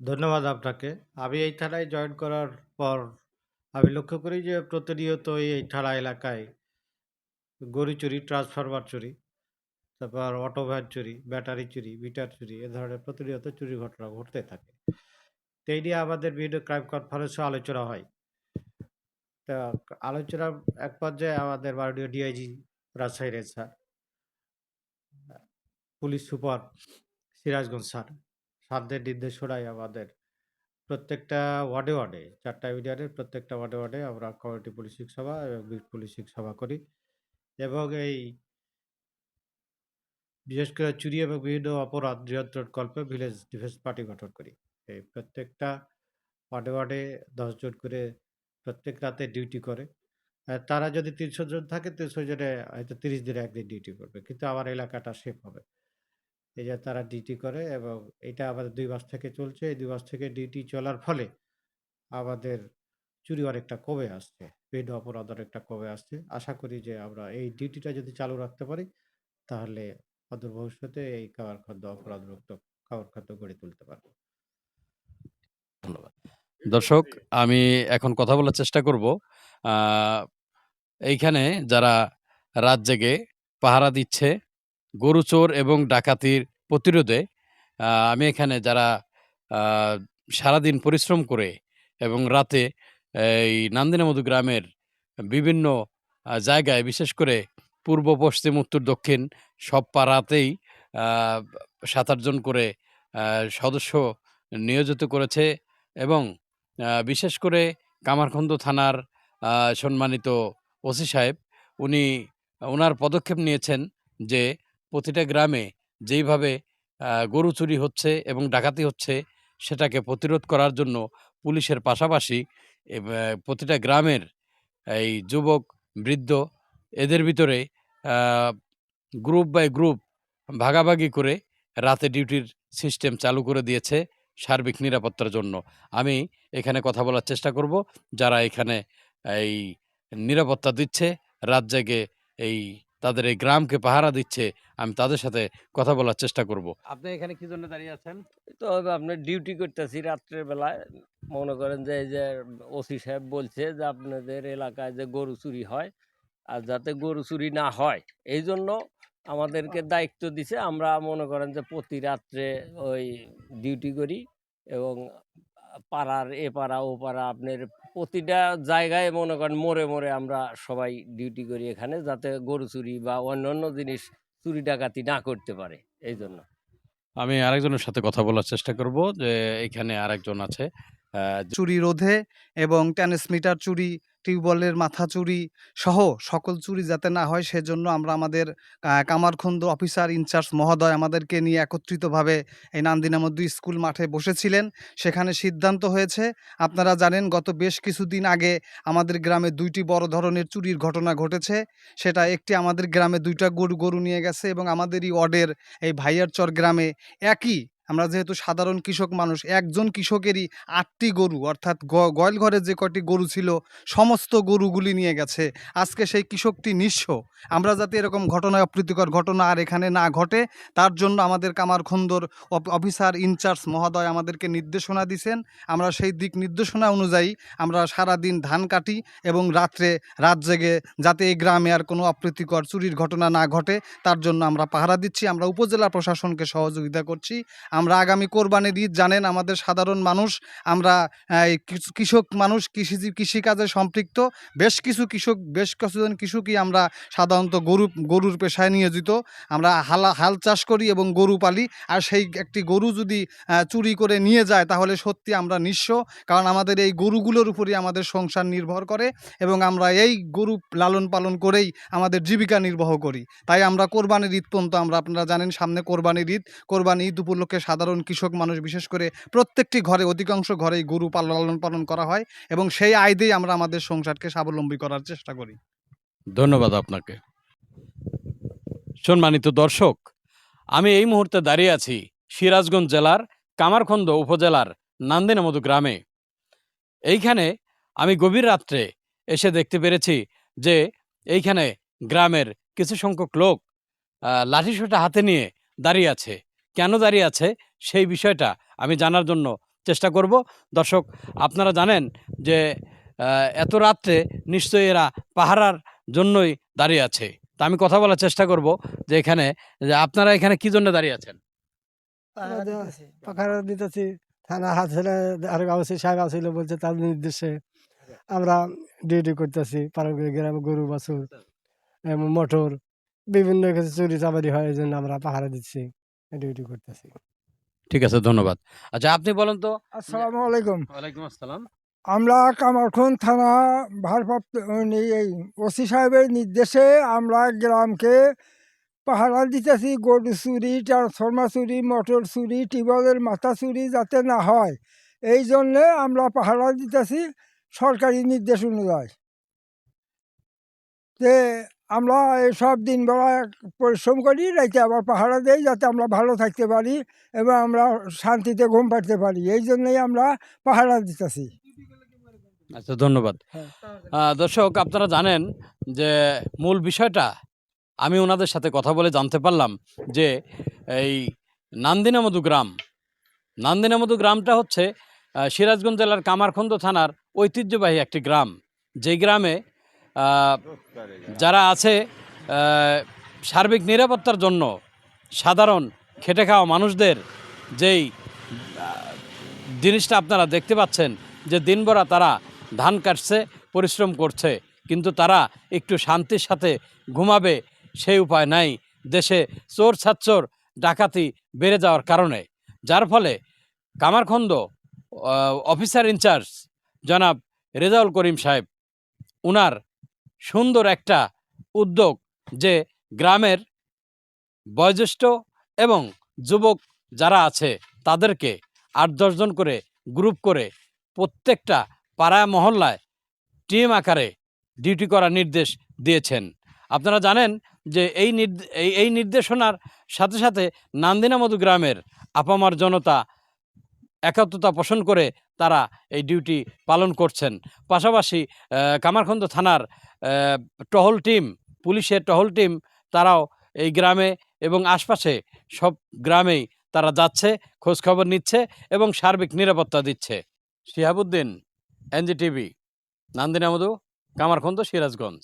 ধন্যবাদ আপনাকে। আমি এই থানায় জয়েন করার পর আমি লক্ষ্য করি যে প্রতিনিয়ত এই থানা এলাকায় গরু চুরি, ট্রান্সফরমার চুরি, তারপর অটো ভ্যান চুরি, ব্যাটারি চুরি, মিটার চুরি এ ধরনের প্রতিনিয়ত চুরির ঘটনা ঘটতে থাকে। তো এই নিয়ে আমাদের বিভিন্ন ক্রাইম কনফারেন্সেও আলোচনা হয়। তা আলোচনার এক পর্যায়ে আমাদের মাননীয় DIG Rajshahi range sir, police super Sirajganj sir, স্যারদের নির্দেশনায় আমাদের প্রত্যেকটা ওয়ার্ডে, ওয়ার্ডে ৪ টা ইউনিয়নের প্রত্যেকটা ওয়ার্ডে, ওয়ার্ডে আমরা কমিউনিটি পুলিশিং সভা এবং বিট পুলিশিং সভা করি এবং এই বিশেষ করে চুরি এবং বিভিন্ন অপরাধ নিয়ন্ত্রণ কল্পে ভিলেজ ডিফেন্স পার্টি গঠন করি। এই প্রত্যেকটা ওয়ার্ডে, ওয়ার্ডে দশজন করে প্রত্যেক রাতে ডিউটি করে। তারা যদি ৩০০ জন থাকে ৩০০ জনে হয়তো ৩০ দিনে একদিন ডিউটি করবে। কিন্তু আমার এলাকাটা সেফ হবে। এই যে তারা ডিউটি করে এবং এটা আমাদের দুই মাস থেকে চলছে। এই দুই মাস থেকে ডিউটি চলার ফলে আমাদের চুরি অনেকটা কমে আসছে। বিভিন্ন অপরাধ অনেকটা কমে আসছে। আশা করি যে আমরা এই ডিউটিটা যদি চালু রাখতে পারি, তাহলে অদূর ভবিষ্যতে এই কামারখন্দ অপরাধমুক্ত খাদ্য গড়ে তুলতে পারব। ধন্যবাদ। দর্শক, আমি এখন কথা বলার চেষ্টা করব। এইখানে যারা রাত জেগে পাহারা দিচ্ছে গরু চোর এবং ডাকাতির প্রতিরোধে আমি এখানে যারা সারাদিন পরিশ্রম করে এবং রাতে এই নান্দিনামধু গ্রামের বিভিন্ন জায়গায় বিশেষ করে পূর্ব, পশ্চিম, উত্তর, দক্ষিণ সব পাড়াতেই সাত ৭-৮ করে সদস্য নিয়োজিত করেছে এবং বিশেষ করে কামারখন্দ থানার সম্মানিত ওসি সাহেব উনি ওনার পদক্ষেপ নিয়েছেন যে প্রতিটা গ্রামে যেইভাবে গরু চুরি হচ্ছে এবং ডাকাতি হচ্ছে সেটাকে প্রতিরোধ করার জন্য পুলিশের পাশাপাশি প্রতিটা গ্রামের এই যুবক, বৃদ্ধ এদের ভিতরে গ্রুপ বাই গ্রুপ ভাগাভাগি করে রাতে ডিউটির সিস্টেম চালু করে দিয়েছে সার্বিক নিরাপত্তার জন্য। আমি এখানে কথা বলার চেষ্টা করব যারা এখানে এই নিরাপত্তা দিচ্ছে, রাত জেগে এই তাদের এই গ্রামকে পাহারা দিচ্ছে আমি তাদের সাথে কথা বলার চেষ্টা করব। আপনি এখানে কি জন্য দাঁড়িয়ে আছেন? তো আপনার ডিউটি করতেছি রাত্রের বেলায়। মনে করেন যে এই যে ওসি সাহেব বলছে যে আপনাদের এলাকায় যে গরু চুরি হয় আর যাতে গরু চুরি না হয় এই জন্য আমাদেরকে দায়িত্ব দিছে। আমরা মনে করেন যে প্রতি রাত্রে ওই ডিউটি করি এবং পাড়ার এ পাড়া ও পাড়া আপনার প্রতিটা জায়গায় মনে করেন মোড়ে, মোড়ে আমরা সবাই ডিউটি করি এখানে যাতে গরু চুরি বা অন্য অন্য জিনিস চুরি ডাকাতি না করতে পারে এই জন্য আমি আরেকজনের সাথে কথা বলার চেষ্টা করব যে এখানে আরেকজন আছে। চুরি রোধে এবং ট্রান্সমিটার চুরি, টিউবওয়েলের মাথা চুরি সহ সকল চুরি যাতে না হয় সেজন্য আমরা আমাদের কামারখন্দ অফিসার ইনচার্জ মহোদয় আমাদেরকে নিয়ে একত্রিতভাবে এই নান্দিনামধ্যু স্কুল মাঠে বসেছিলেন। সেখানে সিদ্ধান্ত হয়েছে আপনারা জানেন গত বেশ কিছুদিন আগে আমাদের গ্রামে দুইটি বড় ধরনের চুরির ঘটনা ঘটেছে। সেটা একটি আমাদের গ্রামে দুইটা গরু, গরু নিয়ে গেছে এবং আমাদেরই ওয়ার্ডের এই ভাইয়ারচর গ্রামে একই আমরা যেহেতু সাধারণ কৃষক মানুষ, একজন কৃষকেরই আটটি গরু অর্থাৎ গোয়াল ঘরে যে কটি গরু ছিল সমস্ত গরুগুলি নিয়ে গেছে। আজকে সেই কৃষকটি নিঃস্ব। আমরা যাতে এরকম ঘটনা অপ্রীতিকর ঘটনা আর এখানে না ঘটে তার জন্য আমাদের কামারখন্দর অফ অফিসার ইনচার্জ মহোদয় আমাদেরকে নির্দেশনা দিছেন। আমরা সেই দিক নির্দেশনা অনুযায়ী আমরা সারাদিন ধান কাটি এবং রাত্রে রাত জেগে যাতে এই গ্রামে আর কোনো অপ্রীতিকর চুরির ঘটনা না ঘটে তার জন্য আমরা পাহারা দিচ্ছি। আমরা উপজেলা প্রশাসনকে সহযোগিতা করছি। আমরা আগামী কোরবানির ঈদ জানেন, আমাদের সাধারণ মানুষ, আমরা কৃষ কৃষক মানুষ কৃষিজী কৃষিকাজে সম্পৃক্ত। বেশ কিছু কৃষক, বেশ কিছুজন কৃষকই আমরা সাধারণত গরু, গরুর পেশায় নিয়োজিত। আমরা হালা, হাল চাষ করি এবং গরু পালি। আর সেই একটি গরু যদি চুরি করে নিয়ে যায়, তাহলে সত্যি আমরা নিঃস্ব। কারণ আমাদের এই গরুগুলোর উপরেই আমাদের সংসার নির্ভর করে এবং আমরা এই গরু লালন পালন করেই আমাদের জীবিকা নির্বাহ করি। তাই আমরা কোরবানির ঈদ পর্যন্ত আমরা, আপনারা জানেন সামনে কোরবানির ঈদ। কোরবানি ঈদ উপলক্ষে সাধারণ কৃষক মানুষ বিশেষ করে প্রত্যেকটি ঘরে অধিকাংশ ঘরেই গরু পালন পালন করা হয় এবং সেই আয় দিয়েই আমরা আমাদের সংসারকে স্বাবলম্বী করার চেষ্টা করি। ধন্যবাদ আপনাকে। সম্মানিত দর্শক, আমি এই মুহূর্তে দাঁড়িয়ে আছি সিরাজগঞ্জ জেলার কামারখন্দ উপজেলার নান্দিনামধু গ্রামে। এইখানে আমি গভীর রাত্রে এসে দেখতে পেরেছি যে এইখানে গ্রামের কিছু সংখ্যক লোক লাঠিসোটা হাতে নিয়ে দাঁড়িয়ে আছে। কেন দাঁড়িয়ে আছে সেই বিষয়টা আমি জানার জন্য চেষ্টা করব। দর্শক, আপনারা জানেন যে এত রাত্রে নিশ্চয়ই এরা পাহারার জন্যই দাঁড়িয়ে আছে। তা আমি কথা বলার চেষ্টা করব যে এখানে, যে আপনারা এখানে কি জন্য দাঁড়িয়ে আছেন? পাখারা দিতেছি। থানা হাত ছেলে আর গাউসি সাহেব আসছিল বলছে তার নির্দেশে আমরা ডিউটি করতেছি। পারঙ্গি গ্রামে গরু, বাছুর মোটর, বিভিন্ন কিছু চুরি চামারি হয়, এই জন্য আমরা পাহারা দিচ্ছি। ডিউটি করতেছি। ঠিক আছে ধন্যবাদ। আচ্ছা আপনি বলেন তো আসসালামু আলাইকুম। ওয়ালাইকুম আসসালাম। আমরা কামারখন থানা ভারপ্রাপ্ত উনি এই ওসি সাহেবের নির্দেশে আমরা গ্রামকে পাহারা দিতেছি গরু চুরি ট্রান্সফর্মার চুরি মোটর চুরি টিউবওয়েলের মাথা চুরি যাতে না হয়। এই জন্যে আমরা পাহারা দিতেছি সরকারি নির্দেশ অনুযায়ী। যে আমরা এই সব দিনবেলা পরিশ্রম করি রাইতে আবার পাহারা দেই যাতে আমরা ভালো থাকতে পারি এবং আমরা শান্তিতে ঘুম পাড়তে পারি। এই জন্যই আমরা পাহারা দিতেছি। আচ্ছা ধন্যবাদ। হ্যাঁ। দর্শক আপনারা জানেন যে মূল বিষয়টা আমি ওনাদের সাথে কথা বলে জানতে পারলাম যে এই নান্দিনামধু গ্রাম নান্দিনামধু গ্রামটা হচ্ছে সিরাজগঞ্জ জেলার কামারখন্দ থানার ঐতিহ্যবাহী একটি গ্রাম। যেই গ্রামে যারা আছে সার্বিক নিরাপত্তার জন্য সাধারণ খেটে খাওয়া মানুষদের যেই জিনিসটা আপনারা দেখতে পাচ্ছেন, যে দিনভরা তারা ধান কাটছে, পরিশ্রম করছে, কিন্তু তারা একটু শান্তির সাথে ঘুমাবে, সেই উপায় নাই। দেশে চোর ছাচ্চোর ডাকাতি বেড়ে যাওয়ার কারণে। যার ফলে কামারখন্দ অফিসার ইনচার্জ জনাব রেজাউল করিম সাহেব, উনার সুন্দর একটা উদ্যোগ যে গ্রামের বয়োজ্যেষ্ঠ এবং যুবক যারা আছে, তাদেরকে আট দশজন করে গ্রুপ করে প্রত্যেকটা পাড়া মহল্লায় টিম আকারে ডিউটি করার নির্দেশ দিয়েছেন। আপনারা জানেন যে এই এই নির্দেশনার সাথে সাথে নান্দিনামধু গ্রামের আপামার জনতা একাত্মতা পোষণ করে তারা এই ডিউটি পালন করছেন। পাশাপাশি কামারখন্দ থানার টহল টিম পুলিশের টহল টিম তারাও এই গ্রামে এবং আশপাশে সব গ্রামেই তারা যাচ্ছে, খোঁজখবর নিচ্ছে এবং সার্বিক নিরাপত্তা দিচ্ছে। শিহাবুদ্দিন, এনজিটিভি নান্দিনামধু কামারখন্দ, সিরাজগঞ্জ।